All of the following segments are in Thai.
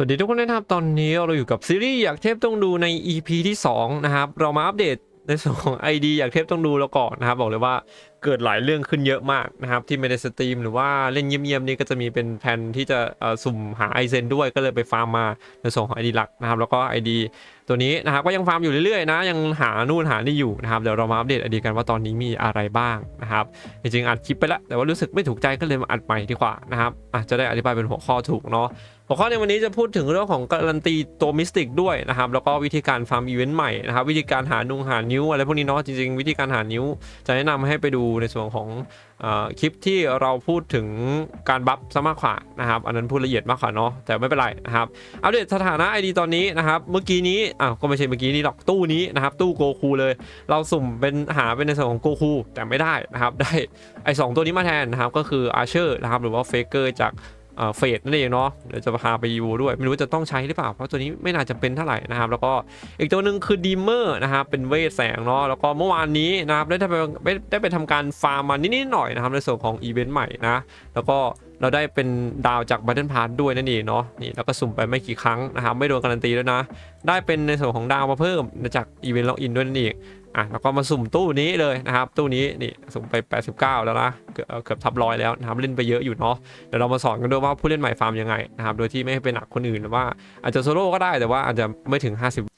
สวัสดีทุกคนนะครับตอนนี้เราอยู่กับซีรีส์อยากเทพต้องดูใน EP ที่ 2 นะครับ เรามาอัปเดตในส่วนของ ID อยากเทพต้องดูแล้วก่อนนะครับ บอกเลยว่าเกิดหลายเรื่องขึ้นเยอะมากนะครับ ที่ไม่ได้สตรีมหรือว่าเล่นเงียบๆนี่ก็จะมีเป็นแผนที่จะสุ่มหาไอเซนด้วยก็เลยไปฟาร์มมาในส่วนของ ID หลักนะครับ แล้วก็ ID ตัวนี้นะครับก็ยังฟาร์มอยู่เรื่อยๆนะยังหานู่นหานี่อยู่นะครับเดี๋ยวเรามาอัปเดต ID กันว่าตอนนี้มีอะไรบ้างนะครับจริงๆอัดคลิปไปแล้วแต่ว่ารู้สึกไม่ถูกใจก็เลยมาอัดใหม่ดีกว่านะครับอะจะได้อธิบายเป็นหัวข้อถูกเนาะ หัวข้อในวันนี้จะพูดถึงเรื่องของการันตีตัวมิสติกด้วยนะครับ แล้วก็วิธีการฟาร์มอีเวนต์ใหม่นะครับ วิธีการหานุงหานิ้วอะไรพวกนี้เนาะจริงๆ วิธีการหานิ้ว จะแนะนำให้ไปดูในส่วนของอคลิปที่เราพูดถึงการบัฟซะมากกว่านะครับ อันนั้นพูดละเอียดมากกว่าเนาะแต่ไม่เป็นไรนะครับอัปเดตสถานะ ID ตอนนี้นะครับเมื่อกี้นี้อะก็ไม่ใช่เมื่อกี้นี้หรอกตู้นี้นะครับตู้โกคูเลย เราสุ่มเป็นหาเป็นในส่วนของโกคูแต่ไม่ได้นะครับได้ไอสองตัวนี้มาแทนนะครับก็คืออาร์เชอร์นะครับหรือว่าเฟเกอร์จาก เฟดนั่นเองเนาะเดี๋ยวจะพาไปยูด้วย ไม่รู้ว่าจะต้องใช้หรือเปล่า เพราะตัวนี้ไม่น่าจะเป็นเท่าไหร่นะครับ แล้วก็อีกตัวหนึ่งคือดีเมอร์นะครับเป็นเวทแสงเนาะแล้วก็เมื่อวานนี้นะครับได้ไปได้ไปทำการฟาร์มมานิดๆหน่อยนะครับในส่วนของอีเวนต์ใหม่นะแล้วก็เราได้เป็นดาวจากบัตเทิลพาร์ด้วยนั่นเองเนาะนี่แล้วก็สุ่มไปไม่กี่ครั้งนะครับไม่โดนการันตีแล้วยนะ ได้เป็นในส่วนของดาวมาเพิ่มจากอีเวนต์ล็อกอินด้วยนั่นเอง อะแล้วก็มาสุ่มตู้นี้เลยนะครับ ตู้นี้นี่สุ่มไป 89 แล้วนะเกือบเกือบทับร้อยแล้วนะครับเล่นไปเยอะอยู่เนาะเดี๋ยวเรามาสอนกันด้วยว่าผู้เล่นใหม่ฟาร์มยังไงนะครับโดยที่ไม่ให้เป็นหนักคนอื่นหรือว่าอาจจะโซโล่ก็ได้แต่ว่าอาจจะไม่ถึง 50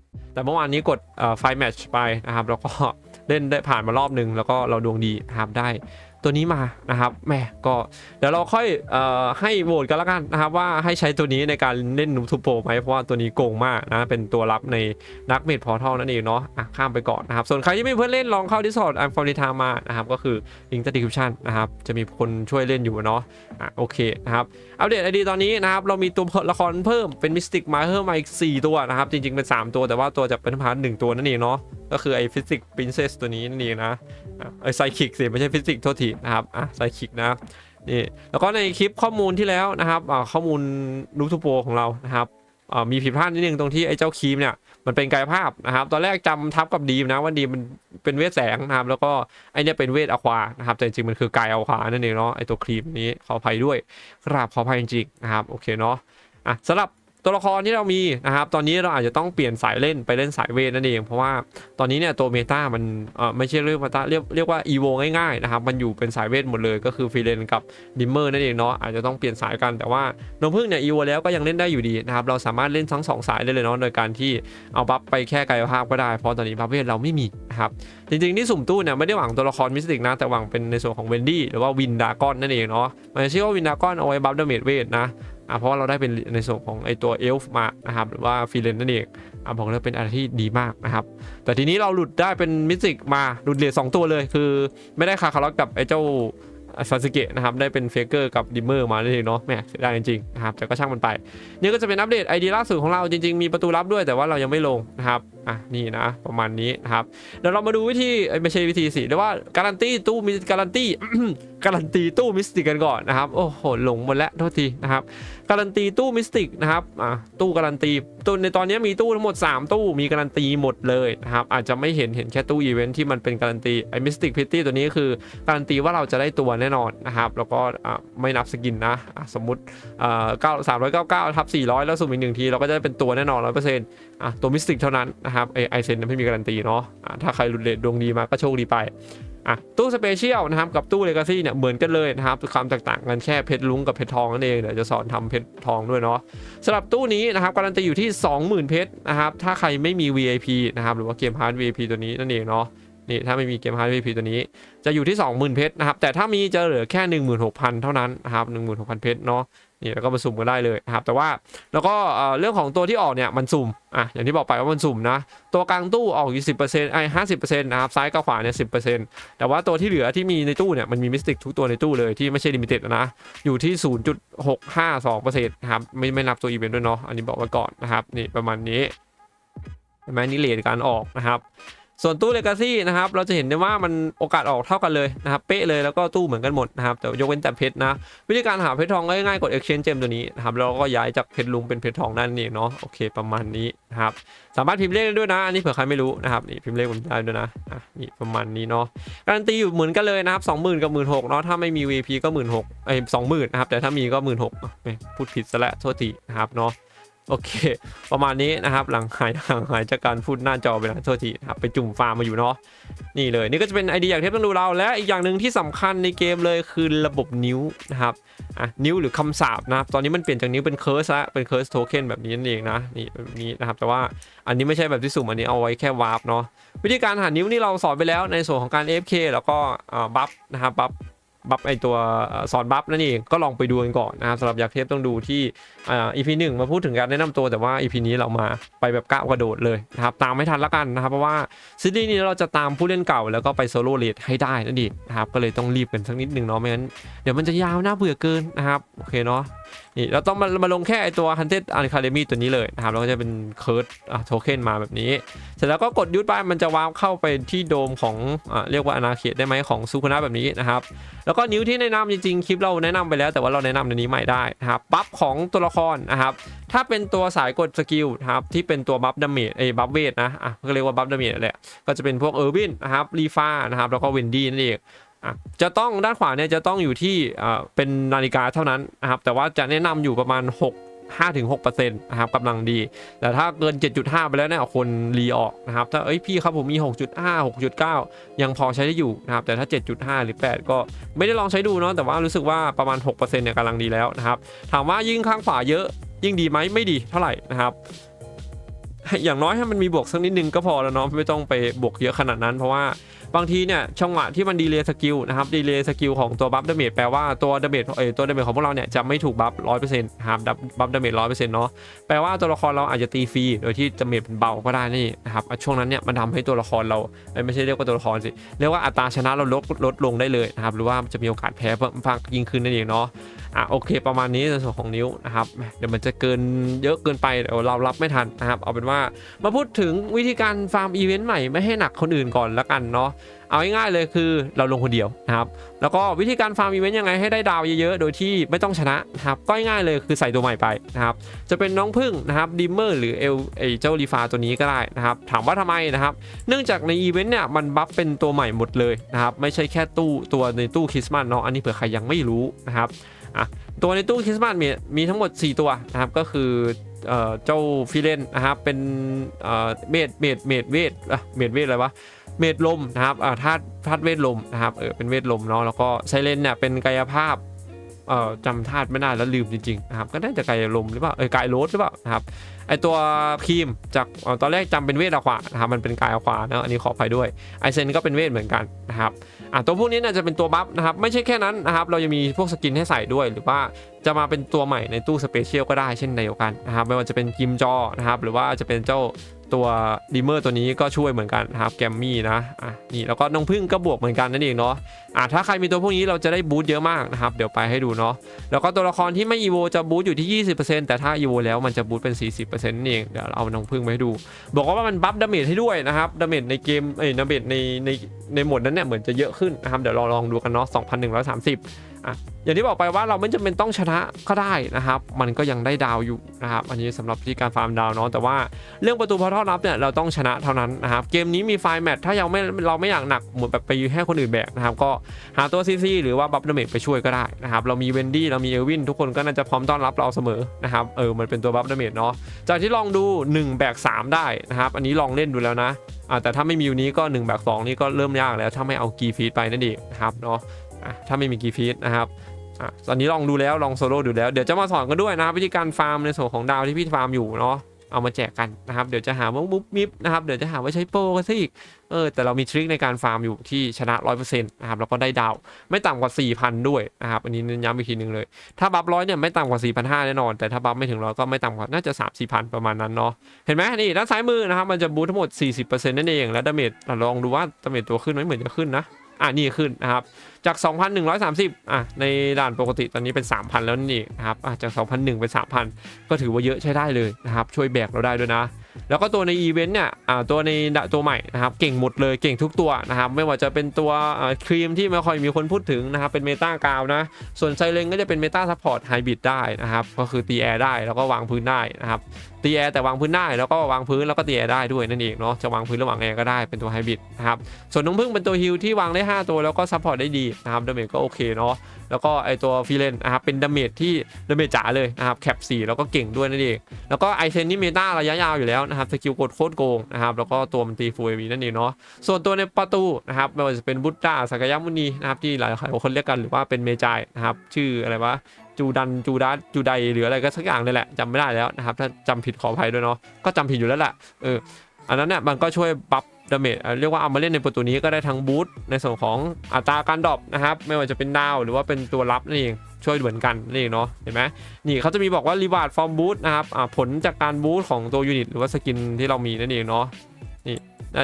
แต่เมื่อวานนี้กดไฟแมชไปนะครับ แล้วก็เล่นได้ผ่านมารอบหนึ่งแล้วก็เราดวงดีนะครับได้ ตัวนี้มานะครับแหมก็เดี๋ยวเราค่อยออให้โหวตกันละกันนะครับว่าให้ใช้ตัวนี้ในการเล่นนูทูโปไหมเพราะว่าตัวนี้โกงมากนะเป็นตัวรับในนักเมดพอร์ทัลนั่นเองเนาะอะข้ามไปก่อนนะครับส่วนใครที่ไม่มีเพื่อนเล่นลองเข้าดิสอร์ดอันฟอร์นิทามานะครับก็คือลิงก์ใต้ดีคริปชันนะครับจะมีคนช่วยเล่นอยู่เนาะอะโอเคนะครับอัปเดตไอดีตอนนี้นะครับเรามีตัวละครเพิ่มเป็นมิสติกมาเพิ่มมาอีก 4 ตัวนะครับจริงๆเป็น 3 ตัวแต่ว่าตัวจากเป็นพาร์ทหนึ่งตัวนั่นเองเนาะก็คือไอฟิสิกปรินเซสตัวนี้นั่นเองนะไอไซคิกสิไม่ใช่ฟิสิกโทษทีนะครับอะไซคิกนะนี่แล้วก็ในคลิปข้อมูลที่แล้วนะครับอ่าข้อมูลนูทูโปของเรานะครับอ่ามีผิดพลาดนิดนึงตรงที่ไอ้เจ้าครีมเนี่ยมันเป็นกายภาพนะครับ ตอนแรกจำทับกับดีมนะว่าดีมมันเป็นเวทแสงนะครับ แล้วก็ไอเนี่ยเป็นเวทอควานะครับแต่จริงๆมันคือกายอควานั่นเองเนาะไอตัวครีมนี้ขออภัยด้วยกราบขออภัยจริงๆนะครับโอเคเนาะอะสำหรับ ตัวละครที่เรามีนะครับ ตอนนี้เราอาจจะต้องเปลี่ยนสายเล่นไปเล่นสายเวทนั่นเอง เพราะว่าตอนนี้เนี่ยตัวเมตามันเออไม่ใช่เรื่องเมตาเรียกเรียกว่าอีโวง่ายๆนะครับ มันอยู่เป็นสายเวทหมดเลยก็คือฟีเลนกับดิมเมอร์นั่นเองเนาะอาจจะต้องเปลี่ยนสายกันแต่ว่าน้องพึ่งเนี่ยอีโวแล้วก็ยังเล่นได้อยู่ดีนะครับ เราสามารถเล่นทั้งสองสายได้เลยเนาะโดยการที่เอาบัฟไปแค่กายภาพก็ได้ เพราะตอนนี้บัฟเวทเราไม่มีนะครับจริงๆที่สุ่มตู้เนี่ยไม่ได้หวังตัวละครมิสติกนะแต่หวังเป็นในส่วนของเวนดี้หรือว่าวินดากอนนั่นเองเนาะมันจะชื่อว่าวินดากอนเอาไว้บัฟดาเมจเวทนะ อะเพราะว่าเราได้เป็นในส่วนของไอตัวเอลฟ์มานะครับหรือว่าฟิเลนนั่นเองอะบอกเลยเป็นอะไรที่ดีมากนะครับ แต่ทีนี้เราหลุดได้เป็นมิสิกมาหลุดเหรียญสองตัวเลย คือไม่ได้คาคาร์ลกับไอเจ้าซาสึเกะนะครับได้เป็นเฟเกอร์กับดิมเมอร์มานั่นเองเนาะแม่เสียดายจริงๆนะครับแต่ก็ช่างมันไปนี่ก็จะเป็นอัปเดตไอเดียล่าสุดของเราจริง ๆ มีประตูลับด้วยแต่ว่าเรายังไม่ลงนะครับอะนี่นะ ประมาณนี้นะครับเดี๋ยวเรามาดูวิธีไม่ใช่วิธีสิเรียกว่าการันตีตู้มีการันตีการันตีตู้มิสติกกันก่อนนะครับโอ้โหหลงหมดแล้วโทษทีนะครับการันตีตู้มิสติกนะครับอะตู้การันตีตู้ในตอนนี้มีตู้ทั้งหมด 3 ตู้มีการันตีหมดเลยนะครับอาจจะไม่เห็นเห็นแค่ตู้อีเวนท์ที่มันเป็นการันตีไอ้มิสติกพิตตี้ตัวนี้คือการันตีว่าเราจะได้ตัวแน่นอนนะครับแล้วก็อะไม่นับสกินนะอะสมมติอ่าเก้าสามร้อยเก้าเก้าทับสี่ร้อยแล้วสุ่มอีกหนึ่งทีเราก็จะได้เป็นตัวแน่นอนร้อยเปอร์เซ็นต์ อะตัวมิสติกเท่านั้นนะครับไอไอเซนไม่มีการันตีเนาะอะถ้าใครรุนเดดดวงดีมาก็โชคดีไปอะตู้สเปเชียลนะครับกับตู้เลกาซี่เนี่ยเหมือนกันเลยนะครับความแตกต่างกันแค่เพชรลุงกับเพชรทองนั่นเองเดี๋ยวจะสอนทำเพชรทองด้วยเนาะสำหรับตู้นี้นะครับการันตีอยู่ที่ 20,000 เพชรนะครับถ้าใครไม่มี VIP นะครับหรือว่าเกมฮาร์ด VIP ตัวนี้นั่นเองเนาะ นี่ถ้าไม่มีเกมฮาร์ด VIP ตัวนี้จะอยู่ที่ 20,000 เพชรนะครับ แต่ถ้ามีจะเหลือแค่ 16,000 เท่านั้นนะครับ 16,000 เพชรเนาะนี่แล้วก็มาสุ่มกันได้เลยนะครับ แต่ว่าแล้วก็เรื่องของตัวที่ออกเนี่ยมันสุ่มอะอย่างที่บอกไปว่ามันสุ่มนะ ตัวกลางตู้ออกอยู่สิบเปอร์เซ็นต์ไอ้ห้าสิบเปอร์เซ็นต์นะครับซ้ายกับขวาเนี่ยสิบเปอร์เซ็นต์แต่ว่าตัวที่เหลือที่มีในตู้เนี่ยมันมีมิสติกทุกตัวในตู้เลยที่ไม่ใช่ลิมิเต็ดนะ อยู่ที่0.652%นะครับไม่ไม่นับตัวอีเวนต์ด้วยเนาะอันนี้บอกไว้ก่อนนะครับนี่ประมาณนี้เห็นไหมนี่เลทการออกนะครับ ส่วนตู้เลกาซี่นะครับเราจะเห็นได้ว่ามันโอกาสออกเท่ากันเลยนะครับเป๊ะเลยแล้วก็ตู้เหมือนกันหมดนะครับแต่ยกเว้นแต่เพชรนะ วิธีการหาเพชรทองง่ายๆกด exchange gem ตัวนี้นะครับแล้วก็ย้ายจากเพชรลุงเป็นเพชรทองนั่นเองเนาะโอเคประมาณนี้นะครับสามารถพิมพ์เลขได้ด้วยนะอันนี้เผื่อใครไม่รู้นะครับนี่พิมพ์เลขผมได้ด้วยนะอะนี่ประมาณนี้เนาะการันตีอยู่เหมือนกันเลยนะครับ20,000กับ16,000เนาะถ้าไม่มี VP ก็16,000ไอ้20,000นนะครับแต่ถ้ามีก็16,000อะไม่พูดผิดซะแล้วโทษทีนะครับเนาะ โอเค ประมาณนี้นะครับ หลังหายห่างหายจากการพูดหน้าจอไปแล้วโทษทีครับไปจุ่มฟาร์มมาอยู่เนาะนี่เลย นี่ก็จะเป็นไอเดียอย่างเทพต้องดูเรา และอีกอย่างหนึ่งที่สำคัญในเกมเลยคือระบบนิ้วนะครับอะนิ้วหรือคำสาปนะครับ ตอนนี้มันเปลี่ยนจากนิ้วเป็นเคิร์สละเป็นเคิร์สโทเค็นแบบนี้นั่นเองนะนี่แบบนี้นะครับ แต่ว่าอันนี้ไม่ใช่แบบที่สุ่มอันนี้เอาไว้แค่วาร์ปเนาะวิธีการหานิ้วนี่เราสอนไปแล้วในส่วนของการ AFK แล้วก็บัฟนะครับบัฟ บัฟไอตัวสอนบัฟนั่นเองก็ลองไปดูกันก่อนนะครับสำหรับอยากเทพต้องดูที่อ่า EP หนึ่งมาพูดถึงการแนะนำตัวแต่ว่าอีพีนี้เรามาไปแบบก้าวกระโดดเลยนะครับตามไม่ทันละกันนะครับเพราะว่าซีรีส์นี้เราจะตามผู้เล่นเก่าแล้วก็ไปโซโล่เลดให้ได้นั่นเองนะครับก็เลยต้องรีบกันสักนิดหนึ่งเนาะไม่งั้นเดี๋ยวมันจะยาวน่าเบื่อเกินนะครับโอเคเนาะ นี่เราต้องมามาลงแค่ไอตัว Hunted Academy ตัวนี้เลยนะครับแล้วก็จะเป็นเคิร์ดโทเค็นมาแบบนี้ เสร็จแล้วก็กดยุดไปมันจะวาร์ปเข้าไปที่โดมของอเรียกว่าอนาเขตได้ไหมของซูคุนะแบบนี้นะครับ แล้วก็นิ้วที่แนะนำจริงๆ คลิปเราแนะนำไปแล้ว แต่ว่าเราแนะนำในนี้ใหม่ได้นะครับบัฟของตัวละครนะครับถ้าเป็นตัวสายกดสกิลนะครับที่เป็นตัวบัฟดาเมจไอ้บัฟเวทนะอะก็เรียกว่าบัฟดาเมจแหละก็จะเป็นพวกเออร์วินนะครับรีฟานะครับแล้วก็เวนดี้นั่นเอง จะต้องด้านขวาเนี่ยจะต้องอยู่ที่เป็นนาฬิกาเท่านั้นนะครับแต่ว่าจะแนะนำอยู่ประมาณ 6 5-6%นะครับกำลังดี แต่ถ้าเกิน 7.5 ไปแล้วเนี่ยคนรีออกนะครับ ถ้าเอ้ยพี่ครับผมมี 6.5 6.9 ยังพอใช้ได้อยู่นะครับ แต่ถ้า 7.5 หรือ 8 ก็ไม่ได้ลองใช้ดูเนาะแต่ว่ารู้สึกว่าประมาณ 6%เนี่ยกำลังดีแล้วนะครับ ถามว่ายิ่งข้างขวาเยอะยิ่งดีไหมไม่ดีเท่าไหร่นะครับอย่างน้อยให้มันมีบวกสักนิดนึงก็พอแล้วเนาะไม่ต้องไปบวกเยอะขนาดนั้นเพราะว่า บางทีเนี่ยช่องหวะที่มันดีเลย์สกิลนะครับดีเลย์สกิลของตัวบัฟดาเมจแปลว่าตัวดาเมจเออตัวดาเมจของพวกเราเนี่ยจะไม่ถูกบัฟร้อยเปอร์เซ็นต์ครับบัฟดาเมจร้อยเปอร์เซ็นต์เนาะแปลว่าตัวละครเราอาจจะตีฟรีโดยที่ดาเมจมันเบาก็ได้นี่นะครับช่วงนั้นเนี่ยมันทำให้ตัวละครเราไม่ใช่เรียกว่าตัวละครสิเรียกว่าอัตราชนะเราลดลดลงได้เลยนะครับหรือว่าจะมีโอกาสแพ้เพิ่มมากยิ่งขึ้นนั่นเองเนาะ อะโอเคประมาณนี้ในส่วนของนิ้วนะครับเดี๋ยวมันจะเกินเยอะเกินไปเดี๋ยวเรารับไม่ทันนะครับ เอาเป็นว่ามาพูดถึงวิธีการฟาร์มอีเวนต์ใหม่ไม่ให้หนักคนอื่นก่อนละกันเนาะเอาง่ายๆเลยคือเราลงคนเดียวนะครับ แล้วก็วิธีการฟาร์มอีเวนต์ยังไงให้ได้ดาวเยอะๆ โดยที่ไม่ต้องชนะนะครับ ก็ง่ายๆเลยคือใส่ตัวใหม่ไปนะครับ จะเป็นน้องพึ่งนะครับดิมเมอร์หรือเอลไอเจ้ารีฟาตัวนี้ก็ได้นะครับ ถามว่าทำไมนะครับ เนื่องจากในอีเวนต์เนี่ยมันบัฟเป็นตัวใหม่หมดเลยนะครับ ไม่ใช่แค่ตู้ตัวในตู้คริสต์มาสเนาะ อันนี้เผื่อใครยังไม่รู้นะครับ อะตัวในตู้คริสต์มาสมีมีทั้งหมด 4 ตัวนะครับก็คือเอเจ้าฟิเลนนะครับเป็นเอ่อเมดเมดเมดเวทอะเมดเวทอะไรวะเมดลมนะครับธาตุธาตุเวทลมนะครับเออเป็นเวทลมเนาะแล้วก็ไซเลนเนี่ยเป็นกายภาพ เอ่อจำธาตุไม่ได้แล้วลืมจริงๆนะครับก็น่าจะกายลมหรือเปล่าเออกายโรสหรือเปล่านะครับไอตัวครีมจากอตอนแรกจำเป็นเวทอะควานะครับมันเป็นกายอควานะอันนี้ขออภัยด้วยไอเซนก็เป็นเวทเหมือนกันนะครับอะตัวพวกนี้เนี่ยจะเป็นตัวบัฟนะครับไม่ใช่แค่นั้นนะครับเรายังมีพวกสกินให้ใส่ด้วยหรือว่าจะมาเป็นตัวใหม่ในตู้สเปเชียลก็ได้เช่นเดียวกันนะครับไม่ว่าจะเป็นกิมจอนะครับหรือว่าจะเป็นเจ้า ตัวดีเมอร์ตัวนี้ก็ช่วยเหมือนกันครับแกมมี่นะอะนี่แล้วก็น้องพึ่งก็บวกเหมือนกันนั่นเองเนาะอะถ้าใครมีตัวพวกนี้เราจะได้บูทเยอะมากนะครับเดี๋ยวไปให้ดูเนาะแล้วก็ตัวละครที่ไม่อีโวจะบูทอยู่ที่ 20%แต่ถ้าอีโวแล้วมันจะบูทเป็น 40%นั่นเองเดี๋ยวเราเอาน้องพึ่งมาให้ดู บอกว่ามันบัฟดาเมจให้ด้วยนะครับดาเมจในเกมเอ้ยดาเมจในในในโหมดนั้นเนี่ยเหมือนจะเยอะขึ้นนะครับเดี๋ยวลองลองดูกันเนาะ2,130 อะอย่างที่บอกไปว่าเราไม่จำเป็นต้องชนะก็ได้นะครับ มันก็ยังได้ดาวอยู่นะครับ อันนี้สำหรับที่การฟาร์มดาวเนาะแต่ว่าเรื่องประตูพอเท่านับเนี่ยเราต้องชนะเท่านั้นนะครับ เกมนี้มีไฟล์แมทถ้ายังไม่เราไม่อยากหนักเหมือนแบบไปให้คนอื่นแบกนะครับ ก็หาตัวซีซีหรือว่าบัฟดเมจไปช่วยก็ได้นะครับ เรามีเวนดี้เรามีเอลวินทุกคนก็น่าจะพร้อมต้อนรับเราเสมอนะครับ เออมันเป็นตัวบัฟดเมจเนาะ จากที่ลองดู 1 แบก 3 ได้นะครับ อันนี้ลองเล่นดูแล้วนะอ่าแต่ถ้าไม่มีอยู่นี้ก็1แบก2นี่ก็เริ่มยากแล้วถ้าไม่เอากีฟีดไปนั่นเองนะครับเนาะ อะถ้าไม่มีกีฟีดนะครับอะตอนนี้ลองดูแล้วลองโซโล่ดูแล้วเดี๋ยวจะมาสอนกันด้วยนะครับวิธีการฟาร์มในส่วนของดาวที่พี่ฟาร์มอยู่เนาะเอามาแจกกันนะครับเดี๋ยวจะหาว่ามุบมิบนะครับเดี๋ยวจะหาว่าใช้โปรกันซะอีกเออแต่เรามีทริคในการฟาร์มอยู่ที่ชนะ 100%นะครับแล้วก็ได้ดาวไม่ต่ำกว่า 4,000 ด้วยนะครับอันนี้เน้นย้ำอีกทีหนึ่งเลย ถ้าบัฟร้อยเนี่ยไม่ต่ำกว่า 4,500แน่นอน แต่ถ้าบัฟไม่ถึงร้อยก็ไม่ต่ำกว่าน่าจะ3 4 0 0ประมาณนั้นเนาะเห็นไหมนี่ด้านซ้ายมือนะครับมันจะบูททั้งหมด 40%นั่นเองแล้วดาเมจลองดูว่าดาเมจตัวขึ้นไหมเหมือนจะขึ้นนะ อะนี่ขึ้นนะครับจาก 2,130อะในด่านปกติตอนนี้เป็น 3,000 แล้วนี่นะครับอะจาก 2,001เป็น 3,000 ก็ถือว่าเยอะใช้ได้เลยนะครับช่วยแบกเราได้ด้วยนะแล้วก็ตัวในอีเวนต์เนี่ยตัวในตัวใหม่นะครับเก่งหมดเลยเก่งทุกตัวนะครับไม่ว่าจะเป็นตัวครีมที่ไม่ค่อยมีคนพูดถึงนะครับเป็นเมตากาวนะส่วนไซเลนก็จะเป็นเมตาซัพพอร์ตไฮบริดได้นะครับก็คือตีแอร์ได้แล้วก็วางพื้นได้นะครับตีแอร์แต่วางพื้นได้แล้วก็วางพื้นแล้วก็ตีแอร์ได้ด้วยนั่นเองเนาะจะวางพื้นระหว่างแอร์ก็ได้เป็นตัวไฮบริดนะครับส่วนน้องพึ่งเป็นตัวฮิลที่วางได้ 5 ตัวแล้วก็ซัพพอร์ตได้ดีนะครับดาเมจก็โอเคเนาะแล้วก็ไอตัวฟิเลนนะครับเป็นดาเมจที่ดาเมจจ๋าเลยนะครับแคป4แล้วก็เก่งด้วยนั่นเองแล้วก็ไอเซนนี่เมตาระยะยาวอยู่แล้วนะครับสกิลกดโคตรโกงนะครับแล้วก็ตัวมันตีฟูเอวีนั่นเองเนาะส่วนตัวในประตูนะครับไม่ว่าจะเป็นบุตตาสักยมุนีนะครับที่หลายคนเรียกกันหรือว่าเป็นเมจายนะครับชื่ออะไรวะจูดันจูดัสจูไดหรืออะไรก็สักอย่างเลยแหละจำไม่ได้แล้วนะครับถ้าจำผิดขออภัยด้วยเนาะก็จำผิดอยู่แล้วแหละเอออันนั้นเนี่ยมันก็ช่วยบัฟดาเมจเรียกว่าเอามาเล่นในประตูนี้ก็ได้ทั้งบูทในส่วนของอัตราการดรอปนะครับไม่ว่าจะเป็นดาวหรือว่าเป็นตัวรับนั่นเอง ช่วยเหมือนกันนี่เองเนาะเห็นไหมนี่เขาจะมีบอกว่ารีวาร์ดฟอร์มบูทนะครับผลจากการบูทของตัวยูนิตหรือว่าสกินที่เรามีนั่นเองเนาะ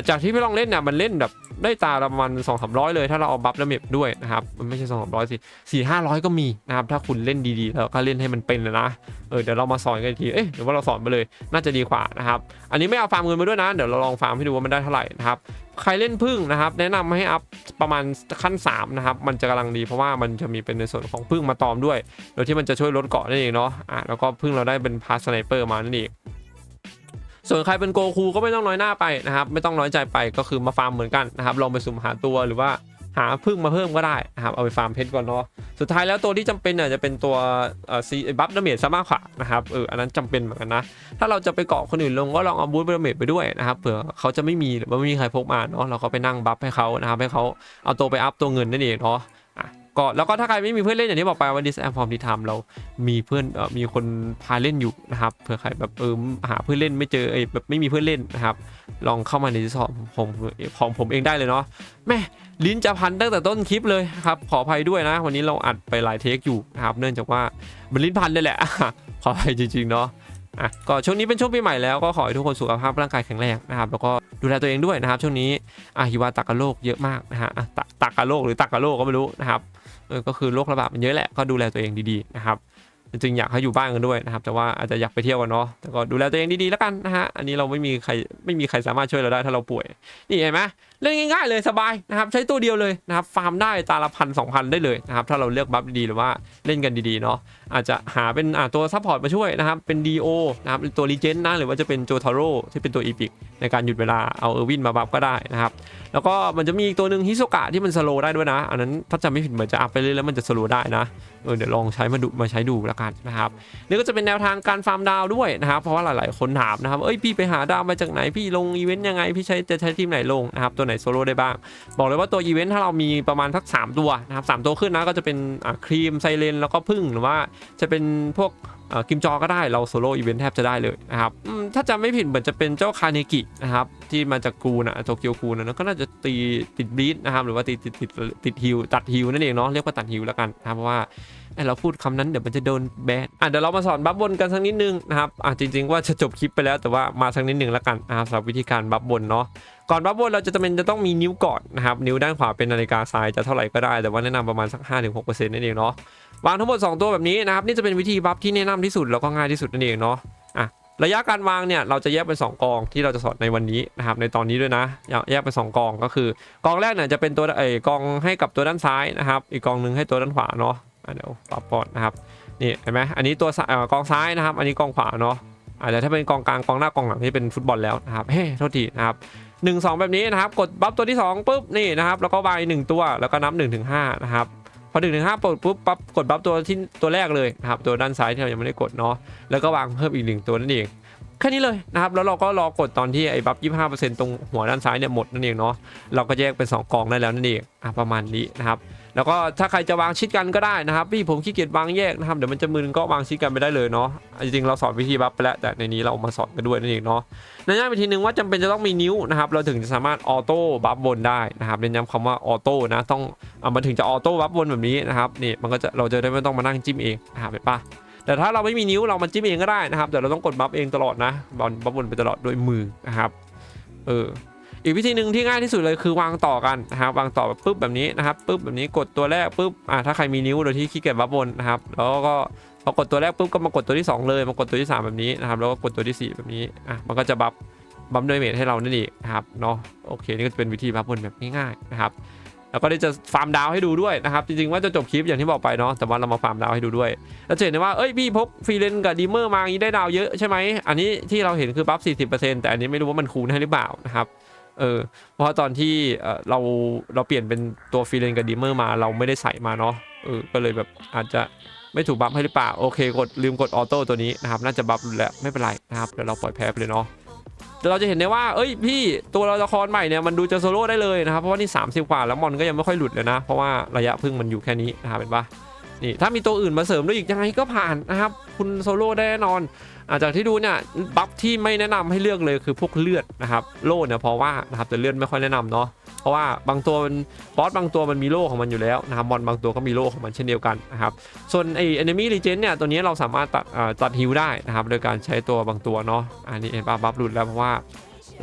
จากที่พี่ลองเล่นเนี่ยมันเล่นแบบได้ตาละประมาณ2 3 0 0เลยถ้าเราเอาบัฟดาเมจด้วยนะครับมันไม่ใช่2 3 0 0สิสี่ห้าร้อยก็มีนะครับถ้าคุณเล่นดีๆ แล้วก็เล่นให้มันเป็นนะเออเดี๋ยวเรามาสอนกันทีเอ๊ะเดี๋ยวว่าเราสอนไปเลยน่าจะดีกว่านะครับอันนี้ไม่เอาฟาร์มเงินมาด้วยนะเดี๋ยวเราลองฟาร์มให้ดูว่ามันได้เท่าไหร่นะครับใครเล่นพึ่งนะครับ แนะนำให้อัพประมาณขั้น3นะครับมันจะกำลังดีเพราะว่ามันจะมีเป็นในส่วนของพึ่งมาตอมด้วย โดยที่มันจะช่วยลดเกาะนั่นเองเนาะอะแล้วก็พึ่งเราได้เป็นพาสไนเปอร์มานั่นเอง ส่วนใครเป็นโกคูก็ไม่ต้องน้อยหน้าไปนะครับ ไม่ต้องน้อยใจไปก็คือมาฟาร์มเหมือนกันนะครับ ลองไปสุ่มหาตัวหรือว่าหาพึ่งมาเพิ่มก็ได้นะครับ เอาไปฟาร์มเพชรก่อนเนาะ สุดท้ายแล้วตัวที่จำเป็นเนี่ยจะเป็นตัวเอ่อซีบัฟดาเมจซะมากกว่านะครับ เออ อันนั้นจำเป็นเหมือนกันนะ ถ้าเราจะไปเกาะคนอื่นลงก็ลองเอาบูทดาเมจไปด้วยนะครับ เผื่อเขาจะไม่มีหรือว่าไม่มีใครพกมาเนาะ เราก็ไปนั่งบัฟให้เขานะครับ ให้เขาเอาตัวไปอัพตัวเงินนั่นเองเนาะ ก็แล้วก็ถ้าใครไม่มีเพื่อนเล่นอย่างที่บอกไปว่าดิสแอมฟอร์มที่ทำเรามีเพื่อนอมีคนพาเล่นอยู่นะครับเผื่อใครแบบเออหาเพื่อนเล่นไม่เจอเอยแบบไม่มีเพื่อนเล่นนะครับ ลองเข้ามาในดิสอผมของผมเองได้เลยเนาะแม่ลิ้นจะพันตั้งแต่ต้นคลิปเลยครับขออภัยด้วยนะ วันนี้เราอัดไปหลายเทคอยู่นะครับเนื่องจากว่ามันลิ้นพันเลยแหละขออภัยจริงๆเนาะ อะก็ช่วงนี้เป็นช่วงปีใหม่แล้วก็ขอให้ทุกคนสุขภาพร่างกายแข็งแรงนะครับแล้วก็ดูแลตัวเองด้วยนะครับช่วงนี้อะฮิวาตากะโรคเยอะมากนะฮะตตากะโรคหรือตากะโรคก็ไม่รู้นะครับก็คือโรคระบาดมันเยอะแหละก็ดูแลตัวเองดีๆนะครับจริงๆอยากให้อยู่บ้านกันด้วยนะครับแต่ว่าอาจจะอยากไปเที่ยวกันเนาะแต่ก็ดูแลตัวเองดีๆแล้วกันนะฮะอันนี้เราไม่มีใครไม่มีใครสามารถช่วยเราได้ถ้าเราป่วยนี่เห็นไหม เล่นง่ายๆเลยสบายนะครับใช้ตัวเดียวเลยนะครับฟาร์มได้ตาละพันสองพันได้เลยนะครับถ้าเราเลือกบัฟดีๆหรือว่าเล่นกันดีๆเนาะอาจจะหาเป็นตัวซัพพอร์ตมาช่วยนะครับเป็น DO นะครับตัวรีเจนนะหรือว่าจะเป็นโจทาโร่ที่เป็นตัวอีพิกในการหยุดเวลาเอาเออร์วินมาบัฟก็ได้นะครับแล้วก็มันจะมีอีกตัวหนึ่งฮิโซกะที่มันสโลได้ด้วยนะ อันนั้นถ้าจำไม่ผิดเหมือนจะอัพไปเรื่อยแล้วมันจะสโลได้นะเออเดี๋ยวลองใช้มาดูมาใช้ดูแล้วกันนะครับนี่ก็จะเป็นแนวทางการฟาร์มดาวด้วยนะครับเพราะว่าหลายๆคนถามนะครับเอ้ยพี่ไปหาดาวมาจากไหนพี่ลงอีเวนต์ยังไงพี่ใช้จะใช้ทีมไหนลงนะครับตัวไหนโซโล่ได้บ้าง บอกเลยว่าตัวอีเวนต์ถ้าเรามีประมาณสัก3ตัวนะครับสามตัวขึ้นนะก็จะเป็นครีมไซเลนแล้วก็พึ่งหรือว่าจะเป็นพวก กิมจอก็ได้เราโซโล่อีเวนต์แทบจะได้เลยนะครับอืมถ้าจำไม่ผิดเหมือนจะเป็นเจ้าคาเนกินะครับที่มาจากกูนะโตเกียวกูนะก็น่าจะตีติดบลีดนะครับหรือว่าตีติดติดติดฮิวตัดฮิวนั่นเองเนาะเรียกว่าตัดฮิวแล้วกันนะครับเพราะว่าไอเราพูดคำนั้นเดี๋ยวมันจะโดนแบนอะเดี๋ยวเรามาสอนบัฟบนกันสักนิดนึงนะครับอะจริง ๆ ว่าจะจบคลิปไปแล้วแต่ว่ามาสักนิดนึงแล้วกันนะครับสำหรับวิธีการบัฟบนเนาะก่อนบัฟบนเราจะจำเป็นจะต้องมีนิ้วก่อนนะครับนิ้วด้านขวาเป็นนาฬิกาทรายจะเท่าไหร่ก็ได้แต่ว่าแนะนำประมาณสัก5-6%นั่นเองเนาะ วางทั้งหมด 2 ตัวแบบนี้นะครับ นี่จะเป็นวิธีบัฟที่แนะนำที่สุดแล้วก็ง่ายที่สุดนั่นเองเนาะอะระยะการวางเนี่ยเราจะแยกเป็น 2 กองที่เราจะสอนในวันนี้นะครับในตอนนี้ด้วยนะ แยกเป็นสองกองก็คือ กองแรกเนี่ยจะเป็นตัวเออกองให้กับตัวด้านซ้ายนะครับ อีกกองหนึ่งให้ตัวด้านขวาเนาะะเดี๋ยวปรับก่อนนะครับนี่เห็นไหมอันนี้ตัวซ้ายกองซ้ายนะครับ อันนี้กองขวาเนาะอาจจะถ้าเป็นกองกลางกองหน้ากองหลังที่เป็นฟุตบอลแล้วนะครับเฮ้โทษทีนะครับหนึ่งสองแบบนี้นะครับ กดบัฟตัวที่สองปุ๊บนี่นะครับ แล้วก็วางอีกหนึ่งตัวแล้วก็นับหนึ่งถึงห้านะครับ อหนึ่งถึงห้าปลดปุ๊บปั๊บกดบัฟตัวที่ตัวแรกเลยนะครับตัวด้านซ้ายที่เรายังไม่ได้กดเนาะแล้วก็วางเพิ่มอีกหนึ่งตัวนั่นเองแค่นี้เลยนะครับแล้วเราก็รอกดตอนที่ไอ้บัฟยี่ห้าเปอร์เซ็นต์ตรงหัวด้านซ้ายเนี่ยหมดนั่นเองเนาะเราก็แยกเป็นสองกองได้แล้วนั่นเองอะประมาณนี้นะครับ แล้วก็ถ้าใครจะวางชิดกันก็ได้นะครับพี่ผมขี้เกียจวางแยกนะครับเดี๋ยวมันจะมึนก็วางชิดกันไปได้เลยเนาะจริงๆเราสอนวิธีบัฟไปแล้วแต่ในนี้เรามาสอนกันด้วยนั่นเองเนาะเน้นย้ำอีกทีหนึ่งว่าจำเป็นจะต้องมีนิ้วนะครับเราถึงจะสามารถออโต้บัฟบนได้นะครับเน้นย้ำคำว่าออโต้นะต้องเอามันถึงจะออโต้บัฟบนแบบนี้นะครับนี่มันก็จะเราจะได้ไม่ต้องมานั่งจิ้มเองนะครับเห็นปะแต่ถ้าเราไม่มีนิ้วเรามาจิ้มเองก็ได้นะครับแต่เราต้องกดบัฟเองตลอดนะบัฟบนไปตลอดด้วยมือนะครับเออ อีกวิธีหนึ่งที่ง่ายที่สุดเลยคือวางต่อกันนะครับวางต่อแบบปุ๊บแบบนี้นะครับปุ๊บแบบนี้กดตัวแรกปุ๊บอ่าถ้าใครมีนิ้วโดยที่ขี้เกียจวับบนนะครับแล้วก็พอกดตัวแรกปุ๊บก็มากดตัวที่ 2 เลยมากดตัวที่ 3 แบบนี้นะครับแล้วก็กดตัวที่ 4 แบบนี้อะมันก็จะบัฟบัฟด้วยเมทให้เรานั่นเองนะครับเนาะโอเคนี่ก็จะเป็นวิธีบัฟบนแบบง่ายๆนะครับแล้วก็ได้จะฟาร์มดาวให้ดูด้วยนะครับ จริงๆว่าจะจบคลิปอย่างที่บอกไปเนาะแต่ว่าเรามาฟาร์มดาวให้ดูด้วย แล้วจะเห็นได้ว่าเอ้ยพี่พกฟรีเลนกับดีเมอร์มาอย่างนี้ได้ดาวเยอะใช่ไหมอันนี้ที่เราเห็นคือบัฟ40%แต่อันนี้ไม่รู้ว่ามันคูณให้หรือเปล่านะครับ เออเพราะตอนที่เราเราเปลี่ยนเป็นตัวฟรีเลนกับดีเมอร์มาเราไม่ได้ใส่มาเนาะเออก็เลยแบบอาจจะไม่ถูกบัฟให้หรือเปล่าโอเคกดลืมกดออโต้ตัวนี้นะครับน่าจะบัฟแล้วไม่เป็นไรนะครับเดี๋ยวเราปล่อยแพ้ไปเลยเนาะเดี๋ยวเราจะเห็นได้ว่า เอ้ยพี่ตัวละครใหม่เนี่ยมันดูจะโซโล่ได้เลยนะครับ เพราะว่านี่ 30 กว่าแล้วมอนก็ยังไม่ค่อยหลุดเลยนะ เพราะว่าระยะพึ่งมันอยู่แค่นี้นะครับเห็นปะนี่ถ้ามีตัวอื่นมาเสริมด้วยอีกยังไงก็ผ่านนะครับ คุณโซโล่ได้แน่นอน จากที่ดูเนี่ยบัฟที่ไม่แนะนำให้เลือกเลยคือพวกเลือดนะครับโล่เนี่ยเพราะว่านะครับแต่เลือดไม่ค่อยแนะนำเนาะเพราะว่าบางตัวมันบอสบางตัวมันมีโล่ของมันอยู่แล้วนะครับบอลบางตัวก็มีโล่ของมันเช่นเดียวกันนะครับส่วนไอ้ enemy regen เนี่ยตัวนี้เราสามารถตัดตัดฮิวได้นะครับโดยการใช้ตัวบางตัวเนาะอันนี้เห็นปะบัฟหลุดแล้วเพราะว่า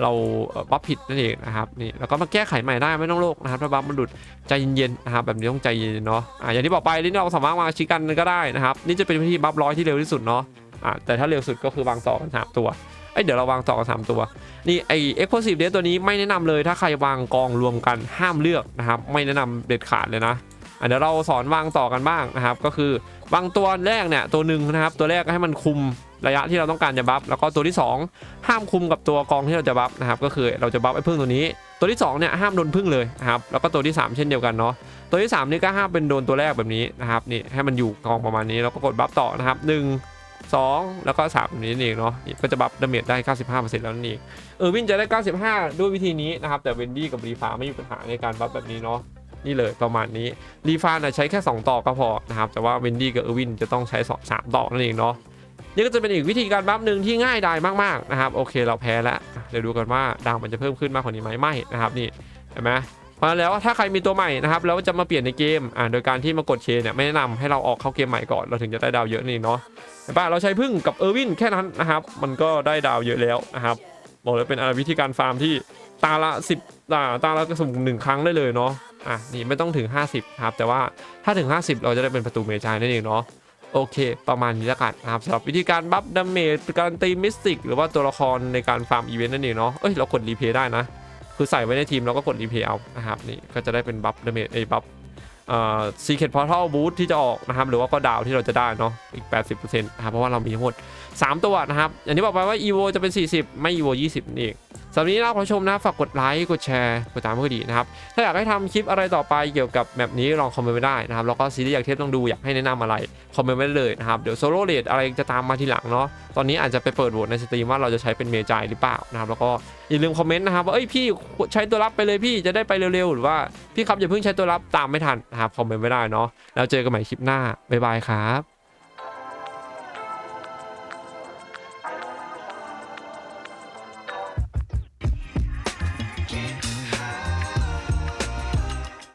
เราบัฟผิดนั่นเองนะครับนี่แล้วก็มาแก้ไขใหม่ได้ไม่ต้องโลกนะครับถ้าบัฟมันหลุดใจเย็นๆนะครับแบบนี้ต้องใจเย็นเนาะอ่าอย่างที่บอกไปนี่เราสามารถวางชิกันก็ได้นะครับนี่จะเป็นวิธีบัฟร้อยที่เร็วที่สุดเนาะ อ่าแต่ถ้าเร็วสุดก็คือวางต่อกันสามตัวเอ้ยเดี๋ยวเราวางต่อกันสามตัว นี่ไอเอ็กซ์โพซีฟเดตัวนี้ไม่แนะนำเลย ถ้าใครวางกองรวมกันห้ามเลือกนะครับ ไม่แนะนำเด็ดขาดเลยนะอะเดี๋ยวเราสอนวางต่อกันบ้างนะครับ ก็คือวางตัวแรกเนี่ยตัวหนึ่งนะครับ ตัวแรกให้มันคุมระยะที่เราต้องการจะบัฟแล้วก็ตัวที่ 2 ห้ามคุมกับตัวกองที่เราจะบัฟนะครับ ก็คือเราจะบัฟไอ้พึ่งตัวนี้ ตัวที่2เนี่ยห้ามโดนพึ่งเลยนะครับแล้วก็ตัวที่ 3 เช่นเดียวกันเนาะตัวที่ 3 นี่ก็ห้ามเป็นโดนตัวแรกแบบนี้นะครับนี่ให้มันอยู่กองประมาณนี้แล้วก็กดบัฟต่อนะครับหนึ่ง 2 แล้วก็3แบบนี้นั่นเองเนาะนี่ก็จะบัฟดาเมจได้ 95%แล้วนั่นเองเออวินจะได้ 95 ด้วยวิธีนี้นะครับ แต่เวนดี้กับรีฟาไม่มีปัญหาในการบัฟแบบนี้เนาะนี่เลยประมาณนี้รีฟาน่ะใช้แค่ 2 ต่อก็พอนะครับ แต่ว่าเวนดี้กับเออร์วินจะต้องใช้2 3ต่อนั่นเองเนาะนี่ก็จะเป็นอีกวิธีการบัฟหนึ่งที่ง่ายดายมากๆนะครับโอเคเราแพ้แล้วเดี๋ยวดูกันว่าดาวมันจะเพิ่มขึ้นมากกว่านี้ไหมไม่นะครับนี่เห็นไหม เพราะแล้วถ้าใครมีตัวใหม่นะครับแล้วจะมาเปลี่ยนในเกมอ่าโดยการที่มากดเคเนี่ยไม่แนะนำให้เราออกเข้าเกมใหม่ก่อนเราถึงจะได้ดาวเยอะนี่เนาะเห็นปะเราใช้พึ่งกับเออร์วินแค่นั้นนะครับมันก็ได้ดาวเยอะแล้วนะครับบอกเลยเป็นอะไรวิธีการฟาร์มที่ตาละ 10ตาตาละกระสุนหนึ่งครั้งได้เลยเนาะอะนี่ไม่ต้องถึง 50ครับแต่ว่าถ้าถึง 50 เราจะได้เป็นประตูเมจายนั่นเองเนาะโอเค ประมาณนี้ล้วกันนะครับสำหรับวิธีการบัฟดาเมจการตีมิสติก หรือว่าตัวละครในการฟาร์มอีเวนต์นั่นเองเนาะเอ้ยเรากดรีเพย์ได้นะ คือใส่ไว้ในทีมแล้วก็กดรีเพย์เอานะครับนี่ก็จะได้เป็นบัฟดเมจไอ้บัฟเอ่อซีเคทพอร์ทัลบูทที่จะออกนะครับหรือว่าก็ดาวที่เราจะได้เนาะอีก 80%นะครับเพราะว่าเรามีทั้งหมด 3 ตัวนะครับ อย่างที่บอกไปว่า EVO จะเป็น 40 ไม่ EVO 20นั่นเอง สำหรับวันนี้เราขอชมนะฝากกดไลค์กดแชร์กดตามเพื่อดีนะครับถ้าอยากให้ทำคลิปอะไรต่อไปเกี่ยวกับแบบนี้ลองคอมเมนต์ไว้ได้นะครับแล้วก็ซีรีส์อยากเทปต้องดูอยากให้แนะนำอะไรคอมเมนต์ไว้เลยนะครับเดี๋ยวโซโล่เลดอะไรจะตามมาทีหลังเนาะตอนนี้อาจจะไปเปิดโหวตในสตรีมว่าเราจะใช้เป็นเมจายหรือเปล่านะครับแล้วก็อย่าลืมคอมเมนต์นะครับว่าเอ้ยพี่ใช้ตัวรับไปเลยพี่จะได้ไปเร็วๆ หรือว่าพี่ครับอย่าเพิ่งใช้ตัวรับตามไม่ทันนะครับคอมเมนต์ไว้ได้เนาะแล้วเจอกันใหม่คลิปหน้าบ๊ายบายครับ